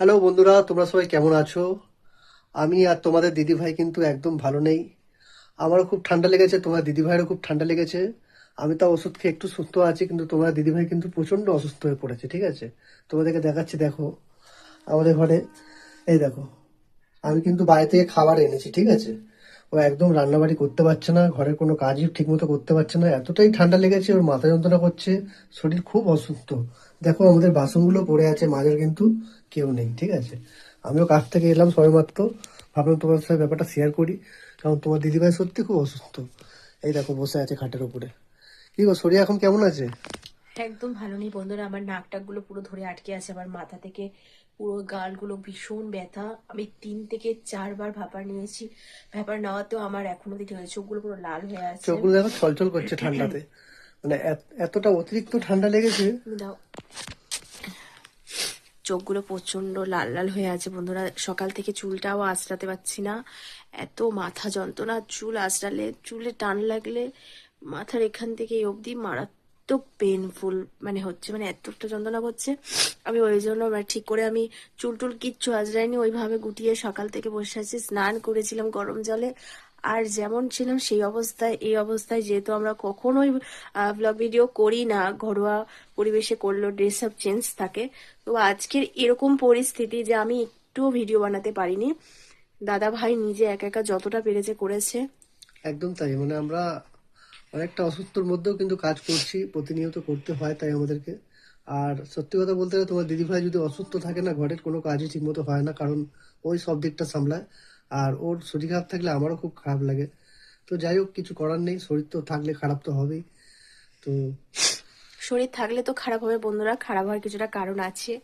Hello বন্ধুরা, তোমরা সবাই কেমন আছো? আমি আর তোমাদের দিদি ভাই কিন্তু একদম ভালো নেই। আমারও খুব ঠান্ডা লেগেছে, তোমার দিদি ভাইয়েরও খুব ঠান্ডা লেগেছে। আমি তো ওষুধ খেয়ে একটু সুস্থ আছি, কিন্তু তোমার দিদি ভাই কিন্তু প্রচণ্ড অসুস্থ হয়ে পড়েছে, ঠিক আছে? তোমাদেরকে দেখাচ্ছি, দেখো, আমাদের ঘরে। এই দেখো, আমি কিন্তু বাইরে থেকে খাবার এনেছি, ঠিক আছে? ও একদম রান্নাবাড়ি করতে পারছে না, ঘরের কোনো কাজই ঠিকমতো করতে পারছে না। এতটাই ঠান্ডা লেগেছে, ওর মাথা যন্ত্রণা করছে, শরীর খুব অসুস্থ। দেখো আমাদের বাসনগুলো পড়ে আছে মাঝের কিন্তু কেউ নেই ঠিক আছে? আমিও কাজ থেকে এলাম সবেমাত্র। ভাবলাম তোমার সাথে ব্যাপারটা শেয়ার করি। কারণ তোমার দিদিভাই সত্যি খুব অসুস্থ। এই দেখো বসে আছে খাটের উপরে। কি গো শরীর এখন কেমন আছে? একদম ভালো নেই বন্ধুরা আমার নাক টাকগুলো পুরো ধরে আটকে আছে। আমার মাথা থেকে পুরো গালগুলো ভীষণ ব্যথা। আমি তিন থেকে চারবার ভাপার নিয়েছি। ভাপার নেওয়াতেও আমার এখনও দিকে চোখগুলো পুরো লাল হয়ে আছে। চোখগুলো দেখো ছলছল করছে ঠান্ডাতে। মানে এতটা অতিরিক্ত ঠান্ডা লেগেছে? দাও। চোখগুলো প্রচণ্ড লাল লাল হয়ে আছে বন্ধুরা। সকাল থেকে চুলটাও আঁচড়াতে পারছি না। এত মাথা যন্ত্রণা, চুল আঁচড়ালে, চুলে টান লাগলে মাথার এখান থেকে অবধি মারাত্মক পেনফুল মানে হচ্ছে মানে এতটা যন্ত্রণা করছে। আমি ওই জন্য মানে ঠিক করে আমি চুল টুল কিচ্ছু আঁচড়াইনি। ওইভাবে গুটিয়ে সকাল থেকে বসে আছি, স্নান করেছিলাম গরম জলে। আর যেমন ছিলাম সেই অবস্থায়, এই অবস্থায় যেহেতু আমরা কখনোই ব্লগ ভিডিও করি না, ঘরোয়া পরিবেশে করলেও ড্রেস আপ চেঞ্জ থাকে। তো আজকের এরকম পরিস্থিতি যে আমি একটুও ভিডিও বানাতে পারিনি। দাদা ভাই নিজে একা একা যতটা পেরেছে করেছে। একদম তাই মানে আমরা অনেকটা অসুস্থর মধ্যেও কিন্তু কাজ করছি, প্রতিনিয়ত করতে হয় তাই আমাদেরকে। আর সত্যি কথা বলতে গেলে তোমার দিদিভাই যদি অসুস্থ থাকে না, ঘরের কোনো কাজই ঠিকমতো হয় না, কারণ ওই সব দিকটা সামলায়। আর ওর শরীর খারাপ থাকলে আমারও খুব খারাপ লাগে। তো যাই হোক, কিছু করার নেই, শরীর তো থাকলে খারাপ তো হবেই। তো শরীর থাকলে তো খারাপ হবে বন্ধুরা, খারাপ হওয়ার কিছুটা কারণ আছে।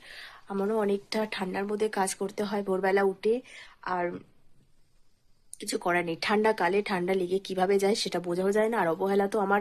আমারও অনেকটা ঠান্ডার মধ্যে কাজ করতে হয় ভোরবেলা উঠে। আর কিছু করার নেই। ঠান্ডা কালে ঠান্ডা লেগে কীভাবে যায় সেটা বোঝাও যায় না। আর অবহেলা তো আমার,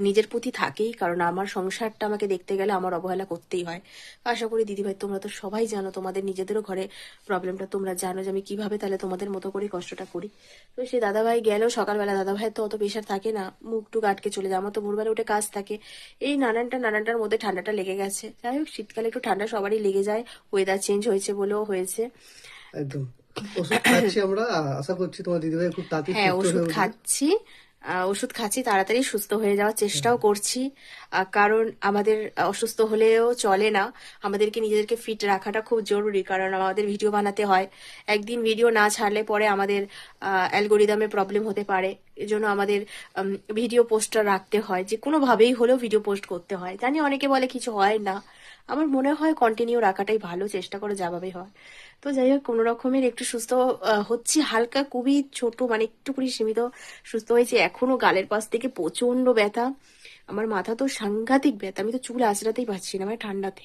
নিজের প্রতি থাকেই। কারণ আমার সংসারটা আমাকে দেখতে গেলে আমার অবহেলা করতেই হয়। আশা করি দিদিভাই, তোমরা তো সবাই জানো, তোমাদের নিজেদেরও ঘরে প্রবলেমটা তোমরা জানো যে আমি কীভাবে তাহলে তোমাদের মতো করে কষ্টটা করি। তো সে দাদাভাই গেলেও সকালবেলা দাদাভাইয়ের তো অত প্রেশার থাকে না। মুখ টুক আটকে চলে যায়। আমার তো ভোরবেলা উঠে কাজ থাকে। এই নানানটা নানানটার মধ্যে ঠান্ডাটা লেগে গেছে। যাই হোক, শীতকালে একটু ঠান্ডা সবারই লেগে যায়। ওয়েদার চেঞ্জ হয়েছে বলেও হয়েছে। একদম। ওষুধ খাচ্ছি আমরা আশা করছি তোমার দিদিভাই খুব তাড়াতাড়ি হ্যাঁ সুস্থ ওষুধ হয়ে খাচ্ছি। ওষুধ খাচ্ছি তাড়াতাড়ি সুস্থ হয়ে যাওয়ার চেষ্টাও করছি। কারণ আমাদের অসুস্থ হলেও চলে না। আমাদেরকে নিজেদেরকে ফিট রাখাটা খুব জরুরি কারণ আমাদের ভিডিও বানাতে হয়। একদিন ভিডিও না ছাড়লে পরে আমাদের অ্যালগোরিদমে প্রবলেম হতে পারে। এজন্য আমাদের ভিডিও পোস্টটা রাখতে হয়। যে কোনোভাবেই হলেও ভিডিও পোস্ট করতে হয়। জানি অনেকে বলে কিছু হয় না। আমার মনে হয় কন্টিনিউ রাখাটাই ভালো, চেষ্টা করে যাভাবে হয়। তো যাই হোক, কোনো রকমের একটু সুস্থ হচ্ছি হালকা, খুবই ছোট মানে একটু করে সীমিত সুস্থ হয়েছে। এখনও গালের পাশ থেকে প্রচণ্ড ব্যথা। আমার মাথা তো সাংঘাতিক ব্যথা। আমি তো চুল আঁচড়াতেই পারছি না মানে ঠান্ডাতে।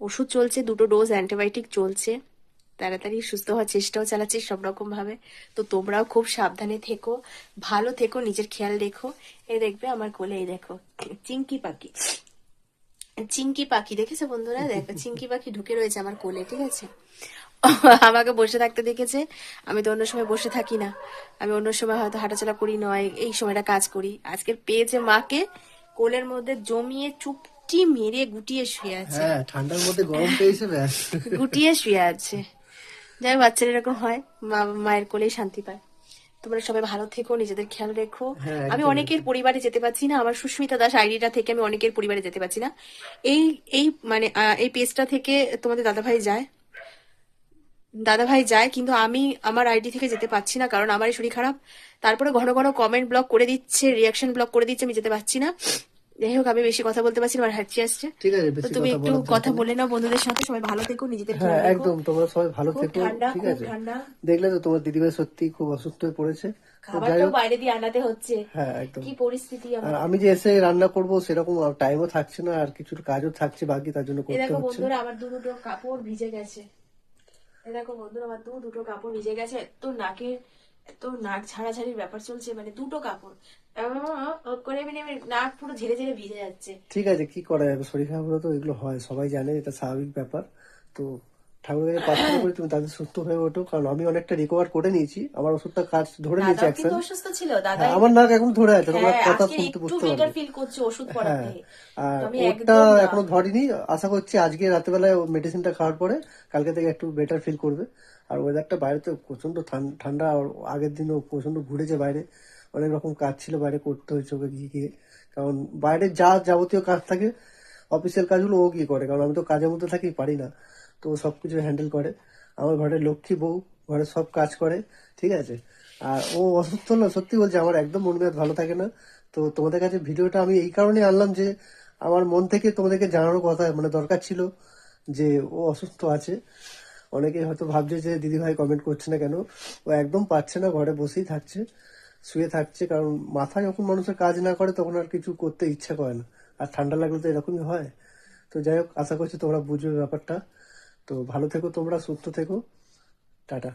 ওষুধ চলছে, দুটো ডোজ অ্যান্টিবায়োটিক চলছে। তাড়াতাড়ি সুস্থ হওয়ার চেষ্টাও চালাচ্ছি সব রকম ভাবে তো তোমরাও খুব সাবধানে থেকো, ভালো থেকো, নিজের খেয়াল রেখো। এই দেখবে আমার কোলে, এই দেখো চিঙ্কি পাখি। চিঙ্কি পাখি দেখেছে বন্ধুরা? দেখো চিঙ্কি পাখি ঢুকে রয়েছে আমার কোলে ঠিক আছে? আমাকে বসে থাকতে দেখেছে আমি তো অন্য সময় বসে থাকি না। আমি অন্য সময় হয়তো হাঁটাচলা করি নয় এই সময়টা কাজ করি। আজকে পেয়েছে মাকে কোলের মধ্যে জমিয়ে চুপটি মেরে গুটিয়ে শুয়ে আছে। হ্যাঁ ঠান্ডার মধ্যে গরম পেয়েছে গুটিয়ে শুয়ে আছে। যাই বাচ্চারা এরকম হয় মা মায়ের কোলেই শান্তি পায়। তোমরা সবাই ভালো থেকো নিজেদের খেয়াল রেখো। হ্যাঁ, আমি অনেকের পরিবারে যেতে পারছি না আমার সুস্মিতা দাস আইডিটা থেকে আমি অনেকের পরিবারে যেতে পারছি না। এই এই মানে এই পেজটা থেকে তোমাদের দাদাভাই যায়। দাদাভাই যায় কিন্তু আমি আমার আইডি থেকে যেতে পারছি না কারণ আমার শরীর খারাপ। তারপরে ঘন ঘন কমেন্ট ব্লক করে দিচ্ছে রিয়াকশন ব্লক করে দিচ্ছে আমি যেতে পারছি না। যাই হোক আমি বেশি কথা বলতে পারছি না আমার হাঁচি আসছে। ঠিক আছে বেশি তুমি একটু কথা বলে নাও বন্ধুদের সাথে সবাই ভালো থেকো নিজেদের হ্যাঁ একদম তোমরা সবাই ভালো থেকো ঠিক আছে? দেখলে তো তোমার দিদিভাই সত্যি খুব অসুস্থ হয়ে পড়েছে। বাইরে দিয়ে আনাতে হচ্ছে। হ্যাঁ একদম। কি পরিস্থিতি আর আমি যে এসে রান্না করব সেরকম টাইমও থাকছে না আর কিছু কাজও থাকছে বাকি তার জন্য করতে দেখো হচ্ছে। বন্ধুরা আমার দু দুটো কাপড় ভিজে গেছে। দেখো বন্ধুরা আমার দু দুটো কাপড় ভিজে গেছে তো নাকের এত নাক ছাড়াছাড়ির ব্যাপার চলছে মানে দুটো কাপড়। করে মানে নাক পুরো ঝেড়ে ঝেড়ে ভিজে যাচ্ছে। ঠিক আছে কি করা যাবে? শরীর খারাপ তো এগুলো হয় সবাই জানে এটা স্বাভাবিক ব্যাপার। তো ঠাকুরের প্রার্থনা করি তুমি তাদের সুস্থ হয়ে ওঠো কারণ আমি অনেকটা রিকভার করে নিয়েছি আমার ওষুধটা কাজ ধরে নিয়েছে দাদাও অ্যাকশন অসুস্থ ছিল দাদা হ্যাঁ, আমার নাক এখন ধরে আছে তোমরা হ্যাঁ কথা শুনতে বুঝতে পারবে। ফিল করছে ওষুধ হ্যাঁ আর ওটা এখনও ধরিনি আশা করছি আজকে রাতেবেলায় মেডিসিনটা খাওয়ার পরে কালকে থেকে একটু বেটার ফিল করবে। আর ওয়েদারটা বাইরে তো প্রচণ্ড ঠান- ঠান্ডা আগের দিনও প্রচণ্ড ঘুরেছে বাইরে। অনেক রকম কাজ ছিল বাইরে করতে হয়েছে ওকে গিয়ে গিয়ে। কারণ বাইরে যা যাবতীয় কাজ থাকে অফিসিয়াল কাজগুলো ও গিয়ে করে। কারণ আমি তো কাজের মধ্যে থাকি, পারি না। তো ও সব কিছু হ্যান্ডেল করে। আমার ঘরের লক্ষ্মী বউ, ঘরে সব কাজ করে, ঠিক আছে? আর ও অসুস্থ হলো, সত্যি বলছে, আমার একদম মন মেয়াদ ভালো থাকে না। তো তোমাদের কাছে ভিডিওটা আমি এই কারণে আনলাম যে, আমার মন থেকে তোমাদেরকে জানানোর কথা মানে দরকার ছিল যে ও অসুস্থ আছে। অনেকে হয়তো ভাবছে যে দিদিভাই কমেন্ট করছে না কেন? ও একদম পাচ্ছে না, ঘরে বসেই থাকছে, শুয়ে থাকছে, কারণ মাথা যখন মানুষের কাজ না করে তখন আর কিছু করতে ইচ্ছা করে না। আর ঠান্ডা লাগলে তো এরকমই হয়। তো যাই হোক, আশা করছি তোমরা বুঝবে ব্যাপারটা। তো ভালো থেকো তোমরা, সুস্থ থেকো। টাটা।